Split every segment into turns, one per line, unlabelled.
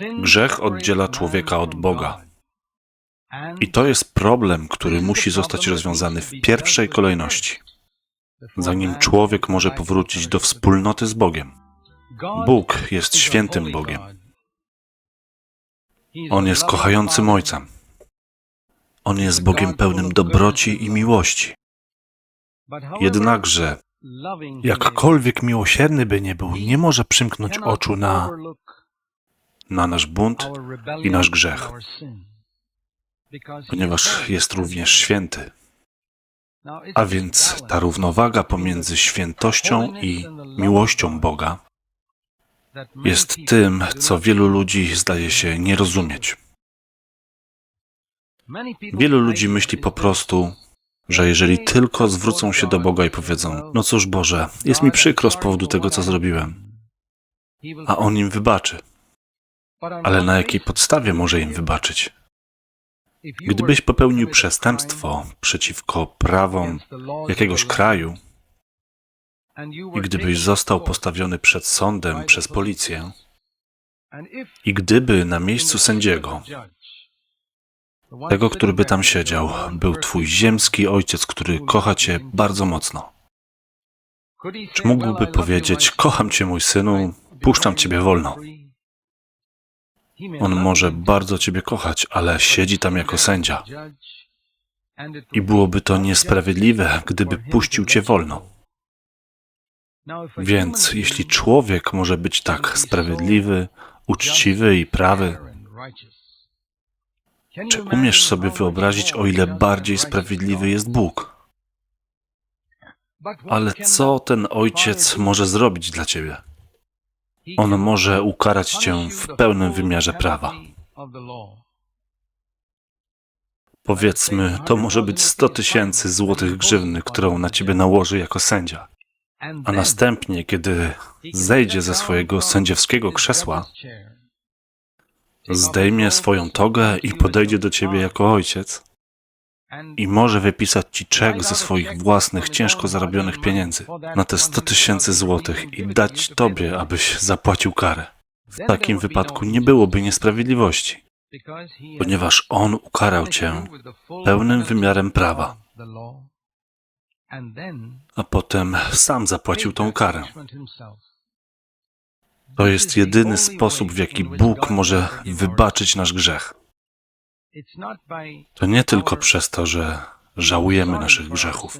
Grzech oddziela człowieka od Boga. I to jest problem, który musi zostać rozwiązany w pierwszej kolejności, zanim człowiek może powrócić do wspólnoty z Bogiem. Bóg jest świętym Bogiem. On jest kochającym Ojcem. On jest Bogiem pełnym dobroci i miłości. Jednakże, jakkolwiek miłosierny by nie był, nie może przymknąć oczu na, na nasz bunt i nasz grzech, ponieważ jest również święty. A więc ta równowaga pomiędzy świętością i miłością Boga jest tym, co wielu ludzi zdaje się nie rozumieć. Wielu ludzi myśli po prostu, że jeżeli tylko zwrócą się do Boga i powiedzą: No cóż, Boże, jest mi przykro z powodu tego, co zrobiłem, a On im wybaczy. Ale na jakiej podstawie może im wybaczyć? Gdybyś popełnił przestępstwo przeciwko prawom jakiegoś kraju i gdybyś został postawiony przed sądem przez policję i gdyby na miejscu sędziego, tego, który by tam siedział, był twój ziemski ojciec, który kocha cię bardzo mocno. Czy mógłby powiedzieć: Kocham cię, mój synu, puszczam ciebie wolno? On może bardzo ciebie kochać, ale siedzi tam jako sędzia. I byłoby to niesprawiedliwe, gdyby puścił cię wolno. Więc jeśli człowiek może być tak sprawiedliwy, uczciwy i prawy, czy umiesz sobie wyobrazić, o ile bardziej sprawiedliwy jest Bóg? Ale co ten ojciec może zrobić dla ciebie? On może ukarać cię w pełnym wymiarze prawa. Powiedzmy, to może być 100 tysięcy złotych grzywny, którą na ciebie nałoży jako sędzia. A następnie, kiedy zejdzie ze swojego sędziowskiego krzesła, zdejmie swoją togę i podejdzie do ciebie jako ojciec i może wypisać ci czek ze swoich własnych, ciężko zarobionych pieniędzy na te 100 tysięcy złotych i dać tobie, abyś zapłacił karę. W takim wypadku nie byłoby niesprawiedliwości, ponieważ on ukarał cię pełnym wymiarem prawa, a potem sam zapłacił tą karę. To jest jedyny sposób, w jaki Bóg może wybaczyć nasz grzech. To nie tylko przez to, że żałujemy naszych grzechów.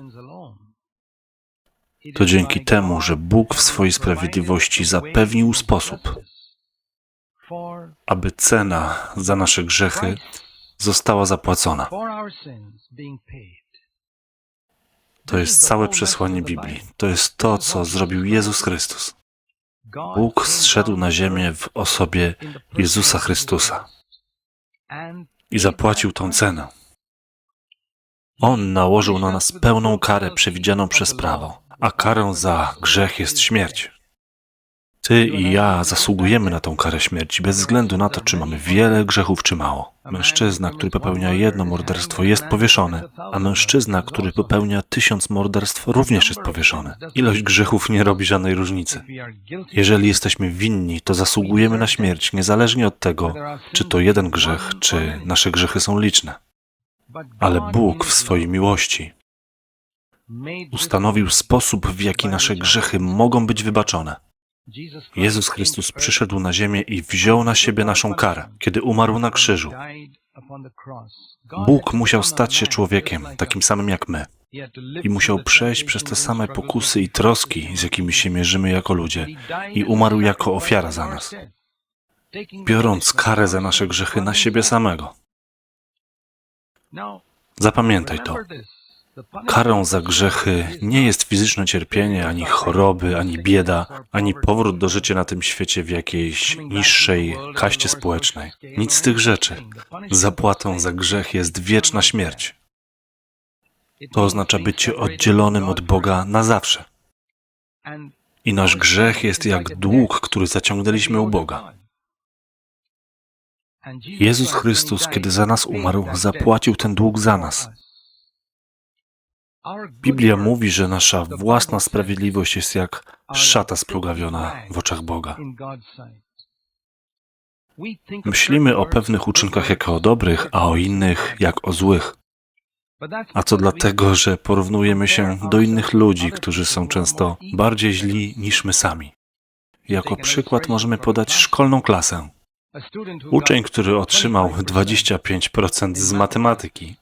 To dzięki temu, że Bóg w swojej sprawiedliwości zapewnił sposób, aby cena za nasze grzechy została zapłacona. To jest całe przesłanie Biblii. To jest to, co zrobił Jezus Chrystus. Bóg zszedł na ziemię w osobie Jezusa Chrystusa i zapłacił tą cenę. On nałożył na nas pełną karę przewidzianą przez prawo, a karą za grzech jest śmierć. Ty i ja zasługujemy na tą karę śmierci bez względu na to, czy mamy wiele grzechów, czy mało. Mężczyzna, który popełnia jedno morderstwo, jest powieszony, a mężczyzna, który popełnia tysiąc morderstw, również jest powieszony. Ilość grzechów nie robi żadnej różnicy. Jeżeli jesteśmy winni, to zasługujemy na śmierć, niezależnie od tego, czy to jeden grzech, czy nasze grzechy są liczne. Ale Bóg w swojej miłości ustanowił sposób, w jaki nasze grzechy mogą być wybaczone. Jezus Chrystus przyszedł na ziemię i wziął na siebie naszą karę, kiedy umarł na krzyżu. Bóg musiał stać się człowiekiem, takim samym jak my. I musiał przejść przez te same pokusy i troski, z jakimi się mierzymy jako ludzie, i umarł jako ofiara za nas, biorąc karę za nasze grzechy na siebie samego. Zapamiętaj to. Karą za grzechy nie jest fizyczne cierpienie, ani choroby, ani bieda, ani powrót do życia na tym świecie w jakiejś niższej kaście społecznej. Nic z tych rzeczy. Zapłatą za grzech jest wieczna śmierć. To oznacza bycie oddzielonym od Boga na zawsze. I nasz grzech jest jak dług, który zaciągnęliśmy u Boga. Jezus Chrystus, kiedy za nas umarł, zapłacił ten dług za nas. Biblia mówi, że nasza własna sprawiedliwość jest jak szata splugawiona w oczach Boga. Myślimy o pewnych uczynkach jako o dobrych, a o innych jak o złych. A to dlatego, że porównujemy się do innych ludzi, którzy są często bardziej źli niż my sami. Jako przykład możemy podać szkolną klasę. Uczeń, który otrzymał 25% z matematyki,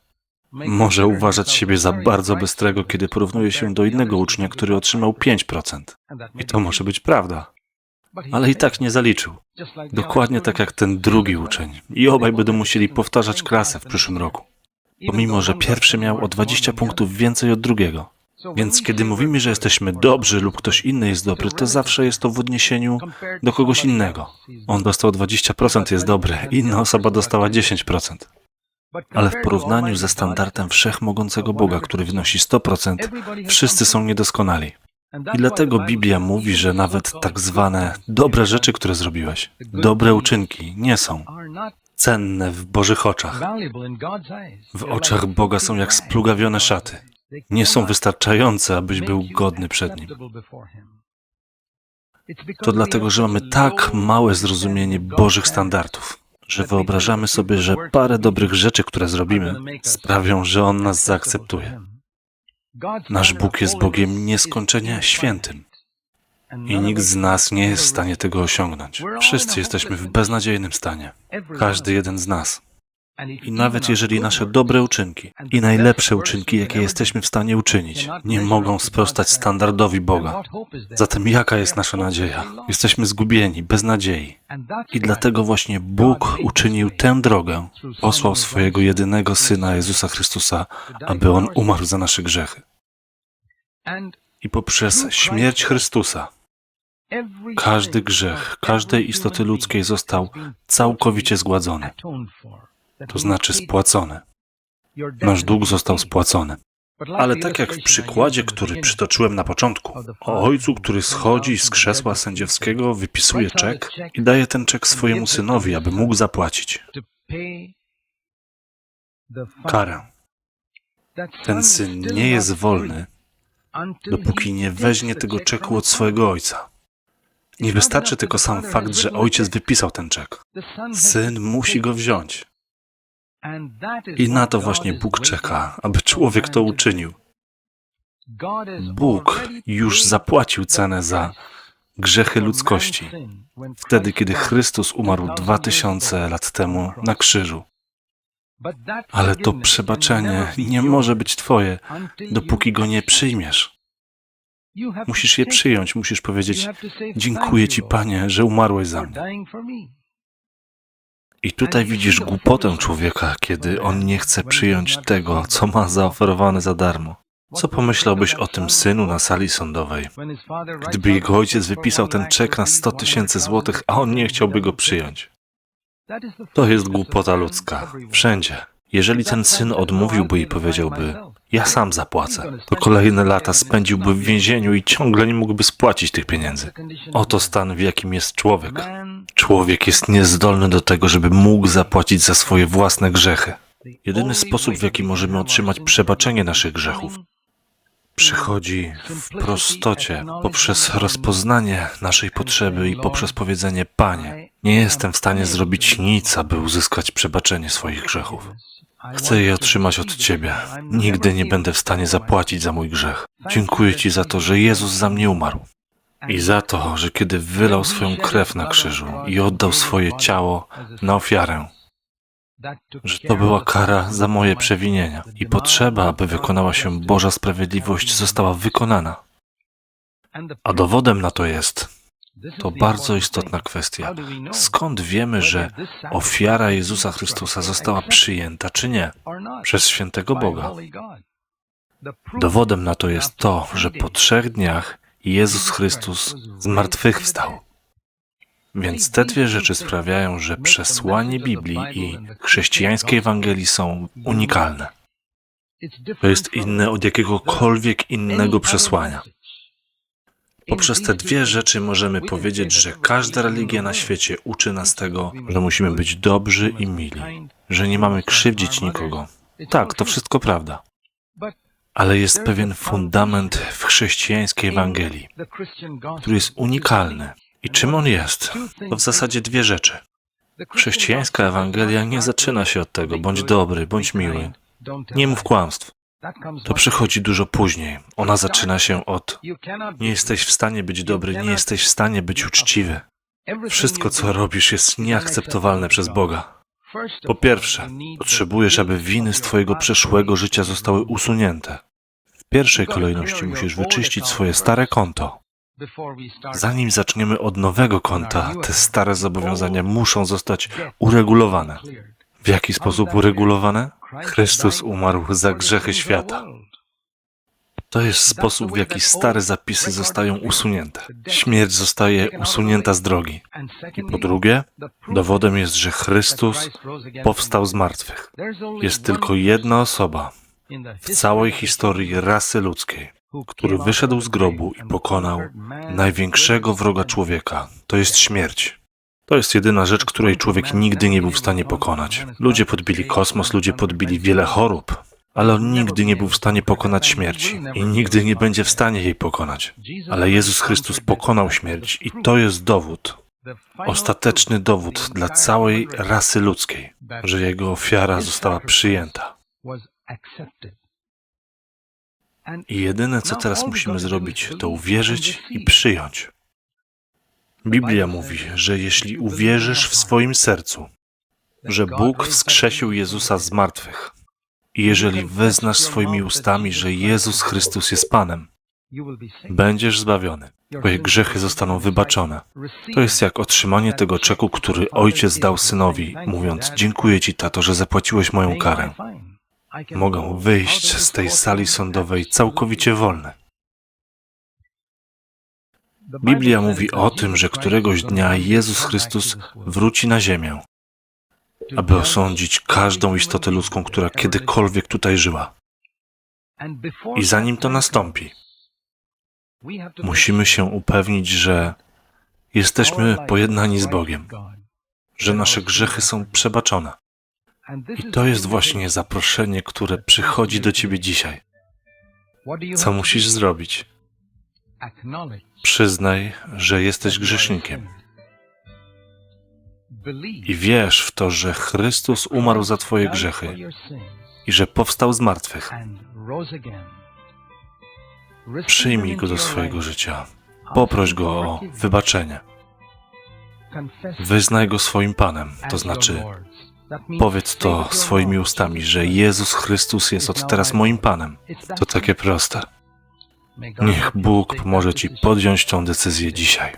może uważać siebie za bardzo bystrego, kiedy porównuje się do innego ucznia, który otrzymał 5%. I to może być prawda. Ale i tak nie zaliczył. Dokładnie tak jak ten drugi uczeń. I obaj będą musieli powtarzać klasę w przyszłym roku. Pomimo, że pierwszy miał o 20 punktów więcej od drugiego. Więc kiedy mówimy, że jesteśmy dobrzy lub ktoś inny jest dobry, to zawsze jest to w odniesieniu do kogoś innego. On dostał 20%, jest dobry, inna osoba dostała 10%. Ale w porównaniu ze standardem wszechmogącego Boga, który wynosi 100%, wszyscy są niedoskonali. I dlatego Biblia mówi, że nawet tak zwane dobre rzeczy, które zrobiłeś, dobre uczynki, nie są cenne w Bożych oczach. W oczach Boga są jak splugawione szaty. Nie są wystarczające, abyś był godny przed Nim. To dlatego, że mamy tak małe zrozumienie Bożych standardów, że wyobrażamy sobie, że parę dobrych rzeczy, które zrobimy, sprawią, że On nas zaakceptuje. Nasz Bóg jest Bogiem nieskończenie świętym. I nikt z nas nie jest w stanie tego osiągnąć. Wszyscy jesteśmy w beznadziejnym stanie. Każdy jeden z nas. I nawet jeżeli nasze dobre uczynki i najlepsze uczynki, jakie jesteśmy w stanie uczynić, nie mogą sprostać standardowi Boga, zatem jaka jest nasza nadzieja? Jesteśmy zgubieni, bez nadziei. I dlatego właśnie Bóg uczynił tę drogę, posłał swojego jedynego Syna Jezusa Chrystusa, aby On umarł za nasze grzechy. I poprzez śmierć Chrystusa każdy grzech każdej istoty ludzkiej został całkowicie zgładzony, to znaczy spłacony. Nasz dług został spłacony. Ale tak jak w przykładzie, który przytoczyłem na początku, o ojcu, który schodzi z krzesła sędziowskiego, wypisuje czek i daje ten czek swojemu synowi, aby mógł zapłacić karę. Ten syn nie jest wolny, dopóki nie weźmie tego czeku od swojego ojca. Nie wystarczy tylko sam fakt, że ojciec wypisał ten czek. Syn musi go wziąć. I na to właśnie Bóg czeka, aby człowiek to uczynił. Bóg już zapłacił cenę za grzechy ludzkości, wtedy kiedy Chrystus umarł dwa tysiące lat temu na krzyżu. Ale to przebaczenie nie może być Twoje, dopóki go nie przyjmiesz. Musisz je przyjąć, musisz powiedzieć: Dziękuję Ci, Panie, że umarłeś za mnie. I tutaj widzisz głupotę człowieka, kiedy on nie chce przyjąć tego, co ma zaoferowane za darmo. Co pomyślałbyś o tym synu na sali sądowej, gdyby jego ojciec wypisał ten czek na 100 tysięcy złotych, a on nie chciałby go przyjąć? To jest głupota ludzka. Wszędzie. Jeżeli ten syn odmówiłby i powiedziałby, ja sam zapłacę, to kolejne lata spędziłby w więzieniu i ciągle nie mógłby spłacić tych pieniędzy. Oto stan, w jakim jest człowiek. Człowiek jest niezdolny do tego, żeby mógł zapłacić za swoje własne grzechy. Jedyny sposób, w jaki możemy otrzymać przebaczenie naszych grzechów, przychodzi w prostocie, poprzez rozpoznanie naszej potrzeby i poprzez powiedzenie: Panie, nie jestem w stanie zrobić nic, aby uzyskać przebaczenie swoich grzechów. Chcę je otrzymać od Ciebie. Nigdy nie będę w stanie zapłacić za mój grzech. Dziękuję Ci za to, że Jezus za mnie umarł. I za to, że kiedy wylał swoją krew na krzyżu i oddał swoje ciało na ofiarę, że to była kara za moje przewinienia i potrzeba, aby wykonała się Boża sprawiedliwość, została wykonana. A dowodem na to jest, to bardzo istotna kwestia. Skąd wiemy, że ofiara Jezusa Chrystusa została przyjęta, czy nie? Przez świętego Boga. Dowodem na to jest to, że po trzech dniach Jezus Chrystus zmartwychwstał. Więc te dwie rzeczy sprawiają, że przesłanie Biblii i chrześcijańskiej Ewangelii są unikalne. To jest inne od jakiegokolwiek innego przesłania. Poprzez te dwie rzeczy możemy powiedzieć, że każda religia na świecie uczy nas tego, że musimy być dobrzy i mili, że nie mamy krzywdzić nikogo. Tak, to wszystko prawda. Ale jest pewien fundament w chrześcijańskiej Ewangelii, który jest unikalny. I czym on jest? To w zasadzie dwie rzeczy. Chrześcijańska Ewangelia nie zaczyna się od tego, bądź dobry, bądź miły. Nie mów kłamstw. To przychodzi dużo później. Ona zaczyna się od nie jesteś w stanie być dobry, nie jesteś w stanie być uczciwy. Wszystko, co robisz, jest nieakceptowalne przez Boga. Po pierwsze, potrzebujesz, aby winy z Twojego przeszłego życia zostały usunięte. W pierwszej kolejności musisz wyczyścić swoje stare konto. Zanim zaczniemy od nowego konta, te stare zobowiązania muszą zostać uregulowane. W jaki sposób uregulowane? Chrystus umarł za grzechy świata. To jest sposób, w jaki stare zapisy zostają usunięte. Śmierć zostaje usunięta z drogi. I po drugie, dowodem jest, że Chrystus powstał z martwych. Jest tylko jedna osoba w całej historii rasy ludzkiej, który wyszedł z grobu i pokonał największego wroga człowieka. To jest śmierć. To jest jedyna rzecz, której człowiek nigdy nie był w stanie pokonać. Ludzie podbili kosmos, ludzie podbili wiele chorób, ale on nigdy nie był w stanie pokonać śmierci i nigdy nie będzie w stanie jej pokonać. Ale Jezus Chrystus pokonał śmierć i to jest dowód, ostateczny dowód dla całej rasy ludzkiej, że jego ofiara została przyjęta. I jedyne, co teraz musimy zrobić, to uwierzyć i przyjąć. Biblia mówi, że jeśli uwierzysz w swoim sercu, że Bóg wskrzesił Jezusa z martwych, i jeżeli wyznasz swoimi ustami, że Jezus Chrystus jest Panem, będziesz zbawiony. Twoje grzechy zostaną wybaczone. To jest jak otrzymanie tego czeku, który ojciec dał synowi, mówiąc: Dziękuję ci, tato, że zapłaciłeś moją karę. Mogę wyjść z tej sali sądowej całkowicie wolny. Biblia mówi o tym, że któregoś dnia Jezus Chrystus wróci na ziemię, aby osądzić każdą istotę ludzką, która kiedykolwiek tutaj żyła. I zanim to nastąpi, musimy się upewnić, że jesteśmy pojednani z Bogiem, że nasze grzechy są przebaczone. I to jest właśnie zaproszenie, które przychodzi do ciebie dzisiaj. Co musisz zrobić? Przyznaj, że jesteś grzesznikiem. I wierz w to, że Chrystus umarł za Twoje grzechy i że powstał z martwych. Przyjmij go do swojego życia. Poproś go o wybaczenie. Wyznaj go swoim Panem, to znaczy powiedz to swoimi ustami, że Jezus Chrystus jest od teraz moim Panem. To takie proste. Niech Bóg pomoże Ci podjąć tą decyzję dzisiaj.